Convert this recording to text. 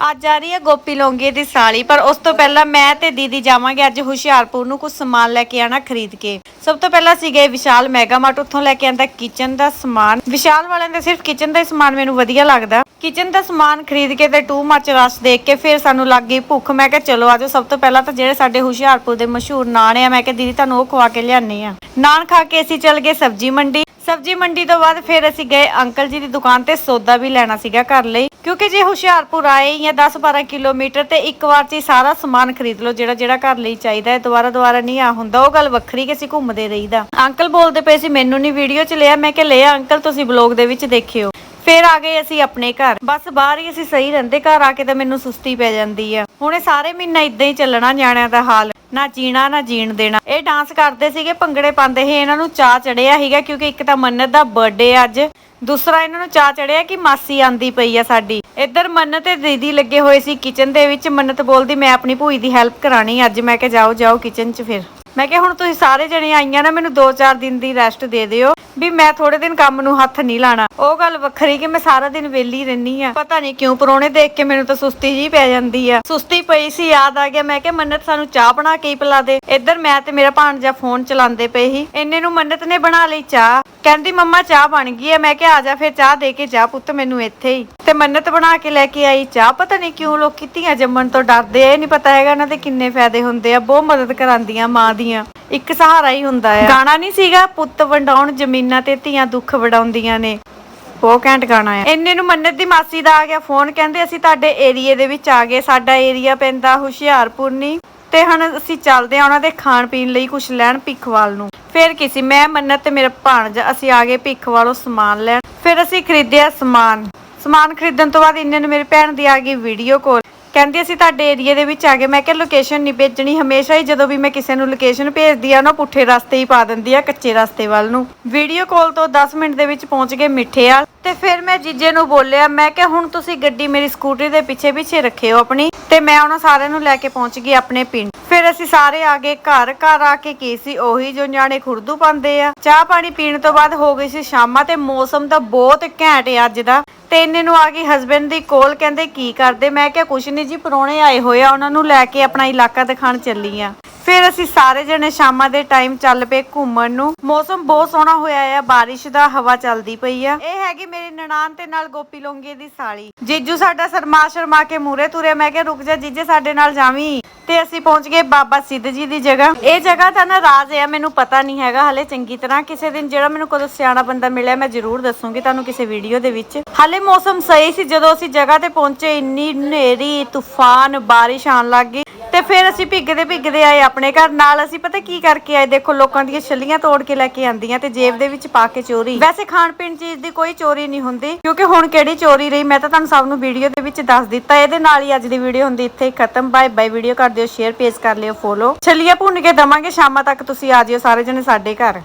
ਅੱਜ ਆ ਰਹੀ ਹੈ ਗੋਪੀ ਲੋਂਗੇ ਦੀ ਸਾਲੀ, ਪਰ ਉਸ ਤੋਂ ਪਹਿਲਾਂ ਮੈਂ ਤੇ ਦੀਦੀ ਜਾਵਾਂਗੇ ਅੱਜ ਹੁਸ਼ਿਆਰਪੁਰ ਨੂੰ ਕੁਝ ਸਮਾਨ ਲੈ ਕੇ ਆਣਾ ਖਰੀਦ ਕੇ। ਸਭ ਤੋਂ ਪਹਿਲਾਂ ਸੀ ਗਏ ਵਿਸ਼ਾਲ ਮੈਗਾ ਮਾਰਟ ਉੱਥੋਂ ਲੈ ਕੇ ਆਂਦਾ ਕਿਚਨ ਦਾ ਸਮਾਨ। ਵਿਸ਼ਾਲ ਵਾਲਿਆਂ ਦਾ ਸਿਰਫ ਕਿਚਨ ਦਾ ਹੀ ਸਮਾਨ ਮੈਨੂੰ ਵਧੀਆ ਲੱਗਦਾ। ਕਿਚਨ ਦਾ ਸਮਾਨ ਖਰੀਦ ਕੇ ਤੇ ਟੂ ਮੱਚ ਰਸ ਦੇਖ ਕੇ ਫਿਰ ਸਾਨੂੰ ਲੱਗ ਗਈ ਭੁੱਖ। ਮੈਂ ਕਿਹਾ, ਚਲੋ, ਆਜੋ, ਸਭ ਤੋਂ ਪਹਿਲਾਂ ਤਾਂ ਜਿਹੜੇ ਸਾਡੇ ਹੁਸ਼ਿਆਰਪੁਰ ਦੇ ਮਸ਼ਹੂਰ ਨਾਨ ਆ, ਮੈਂ ਕਿਹਾ, ਦੀਦੀ, ਤੁਹਾਨੂੰ ਉਹ ਖਵਾ ਕੇ ਲਿਆਨੀ ਆ ਨਾਨ ਖਾ ਕੇ ਅਸੀਂ ਚੱਲ ਗਏ ਸਬਜ਼ੀ ਮੰਡੀ। ਸਬਜ਼ੀ ਮੰਡੀ ਤੋਂ ਬਾਅਦ ਫਿਰ ਅਸੀਂ ਗਏ ਅੰਕਲ ਜੀ ਦੀ ਦੁਕਾਨ ਤੇ, ਸੌਦਾ ਵੀ ਲੈਣਾ ਸੀਗਾ ਘਰ ਲਈ। ਕਿਉਂਕਿ ਜੇ ਹੁਸ਼ਿਆਰਪੁਰ ਆਏ ਹੀ 10-12 ਕਿਲੋਮੀਟਰ ਤੇ ਇੱਕ ਵਾਰ 'ਚ ਸਾਰਾ ਸਮਾਨ ਖਰੀਦ ਲਓ, ਜਿਹੜਾ ਜਿਹੜਾ ਘਰ ਲਈ ਚਾਹੀਦਾ ਹੈ, ਦੁਬਾਰਾ ਦੁਬਾਰਾ ਨਹੀਂ ਆ ਹੁੰਦਾ। ਉਹ ਗੱਲ ਵੱਖਰੀ ਕਿ ਅਸੀਂ ਘੁੰਮਦੇ ਰਹੀਦਾ। ਅੰਕਲ ਬੋਲਦੇ ਪਏ ਸੀ, ਮੈਨੂੰ ਨਹੀਂ ਵੀਡੀਓ 'ਚ ਲਿਆ। ਮੈਂ ਕਿ ਲਿਆ ਅੰਕਲ, ਤੁਸੀਂ ਬਲੌਗ ਦੇ ਵਿੱਚ ਦੇਖਿਓ। ਫਿਰ ਆ ਗਏ ਅਸੀਂ ਆਪਣੇ ਘਰ। ਬਸ ਬਾਹਰ ਹੀ ਅਸੀਂ ਸਹੀ ਰਹਿੰਦੇ, ਘਰ ਆ ਕੇ ਤਾਂ ਮੈਨੂੰ ਸੁਸਤੀ ਪੈ ਜਾਂਦੀ ਆ। ਹੁਣ ਇਹ ਸਾਰੇ ਮਹੀਨਾ ਇਦਾਂ ਹੀ ਚੱਲਣਾ, ਨਿਆਣਿਆਂ ਦਾ ਹਾਲ। ਨਾ ਜੀਣਾ, ਨਾ ਜੀਣ ਦੇਣਾ। ਇਹ ਡਾਂਸ ਕਰਦੇ ਸੀਗੇ, ਭੰਗੜੇ ਪਾਉਂਦੇ ਸੀ। ਇਹਨਾਂ ਨੂੰ ਚਾਹ ਚੜਿਆ ਸੀਗਾ ਕਿਉਂਕਿ ਇੱਕ ਤਾਂ ਮੰਨਤ ਦਾ ਬਰਥਡੇ ਅੱਜ। ਦੂਸਰਾ ਇਹਨਾਂ ਨੂੰ ਚਾਹ ਚੜਿਆ ਕਿ ਮਾਸੀ ਆਂਦੀ ਪਈ ਆ ਸਾਡੀ। ਇੱਧਰ ਮੰਨਤ ਤੇ ਦੀਦੀ ਲੱਗੇ ਹੋਏ ਸੀ ਕਿਚਨ ਦੇ ਵਿੱਚ। ਮੰਨਤ ਬੋਲਦੀ, ਮੈਂ ਆਪਣੀ ਭੂਈ ਦੀ ਹੈਲਪ ਕਰਾਣੀ ਅੱਜ। ਮੈਂ ਕਿਹਾ, ਜਾਓ ਜਾਓ ਕਿਚਨ 'ਚ ਫਿਰ। ਮੈਂ ਕਿਹਾ, ਹੁਣ ਤੁਸੀਂ ਸਾਰੇ ਜਣੇ ਆਈਆਂ ਨਾ, ਮੈਨੂੰ 2-4 ਦਿਨ ਦੀ ਰੈਸਟ ਦੇ ਦਿਓ। ਵੀ ਮੈਂ ਥੋੜੇ ਦਿਨ ਕੰਮ ਨੂੰ ਹੱਥ ਨਹੀਂ ਲਾਣਾ। ਉਹ ਗੱਲ ਵੱਖਰੀ ਕਿ ਮੈਂ ਸਾਰਾ ਦਿਨ ਵਿਹਲੀ ਰਹਿਨੀ ਆ। ਪਤਾ ਨਹੀਂ ਕਿਉਂ ਪਰੋਣੇ ਦੇਖ ਕੇ ਮੈਨੂੰ ਤਾਂ ਸੁਸਤੀ ਜੀ ਪੈ ਜਾਂਦੀ ਆ। ਸੁਸਤੀ ਪਈ ਸੀ, ਯਾਦ ਆ ਗਿਆ। ਮੈਂ ਕਿਹਾ, ਮੰਨਤ ਸਾਨੂੰ ਚਾਹ ਬਣਾ ਕੇ ਹੀ ਪਿਲਾ ਦੇ। ਇੱਧਰ ਮੈਂ ਤੇ ਮੇਰਾ ਭਾਣਜਾ ਫੋਨ ਚਲਾਉਂਦੇ ਪਏ ਸੀ। ਇੰਨੇ ਨੂੰ ਮੰਨਤ ਨੇ ਬਣਾ ਲਈ ਚਾਹ। ਕਹਿੰਦੀ, ਮੰਮਾ, ਚਾਹ ਬਣ ਗਈ ਹੈ ਮੈਂ ਕਿਹਾ, ਆ ਜਾ, ਫਿਰ ਚਾਹ ਦੇ ਕੇ ਜਾ ਪੁੱਤ, ਮੈਨੂੰ ਇੱਥੇ ਹੀ। ਤੇ ਮੰਨਤ ਬਣਾ ਕੇ ਲੈ ਕੇ ਆਈ। ਚਾਹ ਪਤਾ ਨਹੀਂ ਕਿਉਂ ਲੋਕ ਧੀਆਂ ਜੰਮਣ ਤੋਂ ਡਰਦੇ ਆ, ਇਹ ਨਹੀਂ ਪਤਾ ਹੈਗਾ ਇਹਨਾਂ ਦੇ ਕਿੰਨੇ ਫਾਇਦੇ ਹੁੰਦੇ ਆ, ਬਹੁਤ ਮਦਦ ਕਰਾਂਦੀਆਂ ਮਾਂ ਦੀਆਂ। ਇੱਕ ਸਹਾਰਾ ਹੀ ਹੁੰਦਾ ਆ। ਗਾਣਾ ਨਹੀਂ ਸੀਗਾ, ਪੁੱਤ ਵੰਡਾਉਣ ਜ਼ਮੀਨਾਂ ਤੇ ਧੀਆਂ ਦੁੱਖ ਵਡਾਉਂਦੀਆਂ ਨੇ। ਬਹੁਤ ਘੈਂਟ ਗਾਣਾ ਆ। ਇੰਨੇ ਨੂੰ ਮੰਨਤ ਦੀ ਮਾਸੀ ਦਾ ਆ ਗਿਆ ਫੋਨ, ਕਹਿੰਦੇ ਅਸੀਂ ਤੁਹਾਡੇ ਏਰੀਏ ਦੇ ਵਿੱਚ ਆ ਗਏ, ਸਾਡਾ ਏਰੀਆ ਪੈਂਦਾ ਹੁਸ਼ਿਆਰਪੁਰ ਨਹੀਂ ਤੇ ਹੁਣ ਅਸੀਂ ਚੱਲਦੇ ਆ ਉਹਨਾਂ ਦੇ ਖਾਣ ਪੀਣ ਲਈ ਕੁਝ ਲੈਣ ਭਿੱਖਵਾਲ ਨੂੰ। ਫਿਰ ਕਿਸੇ ਮੈਂ ਮੰਨਤ ਤੇ ਮੇਰਾ ਭਾਣਜਾ ਅਸੀਂ ਆ ਗਏ ਭਿੱਖਵਾਲੋਂ ਸਮਾਨ ਲੈਣ। ਫਿਰ ਅਸੀਂ ਖਰੀਦਿਆ ਸਮਾਨ। ਸਮਾਨ ਖਰੀਦਣ ਤੋਂ ਬਾਅਦ ਇੰਨੇ ਨੂੰ ਮੇਰੀ ਭੈਣ ਦੀ ਆ ਗਈ ਵੀਡੀਓ ਕਾਲ ਕਹਿੰਦੀ ਅਸੀਂ ਤੁਹਾਡੇ ਏਰੀਏ ਦੇ ਵਿੱਚ ਆ ਗਏ। ਮੈਂ ਕਿਹਾ ਲੋਕੇਸ਼ਨ ਨਹੀਂ ਭੇਜਣੀ, ਹਮੇਸ਼ਾ ਹੀ ਜਦੋਂ ਵੀ ਮੈਂ ਕਿਸੇ ਨੂੰ ਲੋਕੇਸ਼ਨ ਭੇਜਦੀ ਆ ਨਾ ਪੁੱਠੇ ਰਸਤੇ ਹੀ ਪਾ ਦਿੰਦੀ ਆ, ਕੱਚੇ ਰਸਤੇ ਵੱਲ ਨੂੰ। ਵੀਡੀਓ ਕਾਲ ਤੋਂ 10 ਮਿੰਟ ਦੇ ਵਿੱਚ ਪਹੁੰਚ ਗਏ ਮਿੱਠੇਵਾਲ ਤੇ ਫਿਰ ਮੈਂ ਜੀਜੇ ਨੂੰ ਬੋਲਿਆ, ਮੈਂ ਕਿਹਾ ਹੁਣ ਤੁਸੀਂ ਗੱਡੀ ਮੇਰੀ ਸਕੂਟਰੀ ਦੇ ਪਿੱਛੇ ਪਿੱਛੇ ਰੱਖਿਓ ਆਪਣੀ। ਤੇ ਮੈਂ ਉਹਨਾਂ ਸਾਰਿਆਂ ਨੂੰ ਲੈ ਕੇ ਪਹੁੰਚ ਗਈ ਆਪਣੇ ਪਿੰਡ। ਫਿਰ ਅਸੀਂ ਸਾਰੇ ਆ ਗਏ ਘਰ। ਘਰ ਆ ਕੇ ਕੀ ਸੀ? ਉਹੀ ਜੋ ਨਿਆਣੇ ਖੁਰਦੂ ਪਾਉਂਦੇ ਆ। ਚਾਹ ਪਾਣੀ ਪੀਣ ਤੋਂ ਬਾਅਦ ਹੋ ਗਈ ਸੀ ਸ਼ਾਮਾਂ ਤੇ ਮੌਸਮ ਤਾਂ ਬਹੁਤ ਘੈਂਟ ਹੈ ਅੱਜ ਦਾ। ਤੇ ਇੰਨੇ ਨੂੰ ਆ ਗਈ ਹਸਬੰਡ ਦੀ ਕੋਲ ਕਹਿੰਦੇ, ਕੀ ਕਰਦੇ? ਮੈਂ ਕਿਹਾ, ਕੁਛ ਨਹੀਂ ਜੀ, ਪਰੋਣੇ ਆਏ ਹੋਏ ਆ, ਉਹਨਾਂ ਨੂੰ ਲੈ ਕੇ ਆਪਣਾ ਇਲਾਕਾ ਦਿਖਾਣ ਚੱਲੀ ਆ। ਫਿਰ ਅਸੀਂ ਸਾਰੇ ਜਣੇ ਸ਼ਾਮਾਂ ਦੇ ਟਾਈਮ ਚੱਲ ਪਏ ਘੁੰਮਣ ਨੂੰ। ਮੌਸਮ ਬਹੁਤ ਸੋਹਣਾ ਹੋਇਆ ਆ, ਬਾਰਿਸ਼ ਦਾ ਹਵਾ ਚੱਲਦੀ ਪਈ ਆ। ਇਹ ਹੈਗੀ ਮੇਰੀ ਨਨਾਣ ਤੇ ਨਾਲ ਗੋਪੀ ਲੋਂਗੇ ਦੀ ਸਾਲੀ। ਜੀਜੂ ਸਾਡਾ ਸਰਮਾ ਸ਼ਰਮਾ ਕੇ ਮੂਰੇ ਤੁਰੇ ਮੈਂ ਕਿਹਾ, ਰੁਕ ਜਾ ਜੀਜੇ, ਸਾਡੇ ਨਾਲ ਜਾਵੀਂ। ਤੇ ਅਸੀਂ ਪਹੁੰਚ ਗਏ ਬਾਬਾ ਸਿੱਧ ਜੀ ਦੀ ਜਗ੍ਹਾ। ਇਹ ਜਗ੍ਹਾ ਤਾਂ ਨਾ ਰਾਜ ਹੈ ਮੈਨੂੰ ਪਤਾ ਨਹੀਂ ਹੈਗਾ, ਹਲੇ ਚੰਗੀ ਤਰ੍ਹਾਂ ਕਿਸੇ ਦਿਨ ਜਿਹੜਾ ਮੈਨੂੰ ਕਦੋਂ ਸਿਆਣਾ ਬੰਦਾ ਮਿਲਿਆ, ਮੈਂ ਜ਼ਰੂਰ ਦੱਸੂਗੀ ਤੁਹਾਨੂੰ ਕਿਸੇ ਵੀਡੀਓ ਦੇ ਵਿੱਚ। ਹਲੇ ਮੌਸਮ ਸਹੀ ਸੀ, ਜਦੋਂ ਅਸੀਂ ਜਗ੍ਹਾ ਤੇ ਪਹੁੰਚੇ, ਇੰਨੀ ਹਨੇਰੀ, ਤੂਫਾਨ, ਬਾਰਿਸ਼ ਆਉਣ ਲੱਗ ਗਈ। ਤੇ ਫਿਰ ਅਸੀਂ ਭਿੱਗਦੇ ਭਿੱਗਦੇ ਆਏ ਆਪਣੇ ਘਰ। ਨਾਲ ਅਸੀਂ ਪਤਾ ਕੀ ਕਰਕੇ ਆਏ? ਦੇਖੋ, ਲੋਕਾਂ ਦੀਆਂ ਛੱਲੀਆਂ ਤੋੜ ਕੇ ਲੈ ਕੇ ਆਂਦੀਆਂ ਤੇ ਜੇਬ ਦੇ ਵਿੱਚ ਪਾ ਕੇ ਚੋਰੀ। ਵੈਸੇ ਖਾਣ ਪੀਣ ਚੀਜ਼ ਦੀ ਕੋਈ ਚੋਰੀ ਨਹੀਂ ਹੁੰਦੀ, ਕਿਉਂਕਿ ਹੁਣ ਕਿਹੜੀ ਚੋਰੀ ਰਹੀ? ਮੈਂ ਤਾਂ ਤੁਹਾਨੂੰ ਸਭ ਨੂੰ ਵੀਡੀਓ ਦੇ ਵਿੱਚ ਦੱਸ ਦਿੱਤਾ। ਇਹਦੇ ਨਾਲ ਹੀ ਅੱਜ ਦੀ ਵੀਡੀਓ ਹੁੰਦੀ ਇੱਥੇ ਖਤਮ। ਬਾਏ ਬਾਏ, ਵੀਡੀਓ ਕਰ ਦਿਓ, ਸ਼ੇਅਰ, ਪੇਜ ਕਰ ਲਿਓ, ਫੋਲੋ। ਛੱਲੀਆਂ ਭੁੰਨ ਕੇ ਦਵਾਂਗੇ, ਸ਼ਾਮਾਂ ਤੱਕ ਤੁਸੀਂ ਆ ਜਿਓ ਸਾਰੇ ਜਣੇ ਸਾਡੇ ਘਰ।